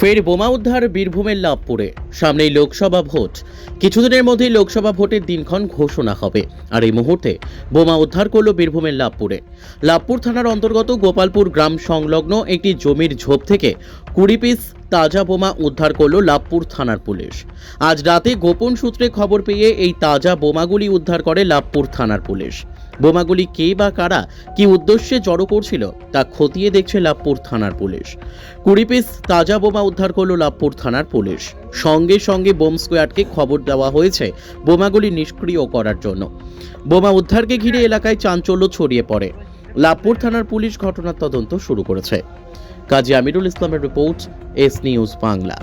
ফের বোমা উদ্ধার বীরভূমের লাভপুরে। সামনেই লোকসভা ভোট। কিছুদিনের মধ্যেই লোকসভা ভোটের দিনক্ষণ ঘোষণা হবে। আর এই মুহূর্তে বোমা উদ্ধার করল বীরভূমের লাভপুরে। লাভপুর থানার অন্তর্গত গোপালপুর গ্রাম সংলগ্ন একটি জমির ঝোপ থেকে কুড়ি পিস তাজা বোমা উদ্ধার করল লাভপুর থানার পুলিশ। আজ রাতে গোপন সূত্রে খবর পেয়ে এই তাজা বোমাগুলি উদ্ধার করে লাভপুর থানার পুলিশ। বোমাগুলি কে বা কারা কি উদ্দেশ্যে জড়ো করছিল তা খতিয়ে দেখছে লাভপুর থানার পুলিশ। কুড়ি পিস তাজা বোমা উদ্ধার করল লাভপুর থানার পুলিশ। সঙ্গে সঙ্গে বোম স্কোয়াডকে খবর দেওয়া হয়েছে বোমাগুলি নিষ্ক্রিয় করার জন্য। বোমা উদ্ধারকে ঘিরে এলাকায় চাঞ্চল্য ছড়িয়ে পড়ে। লাভপুর থানার পুলিশ ঘটনার তদন্ত শুরু করেছে। কাজী আমিরুল ইসলামের রিপোর্ট, এস নিউজ বাংলা।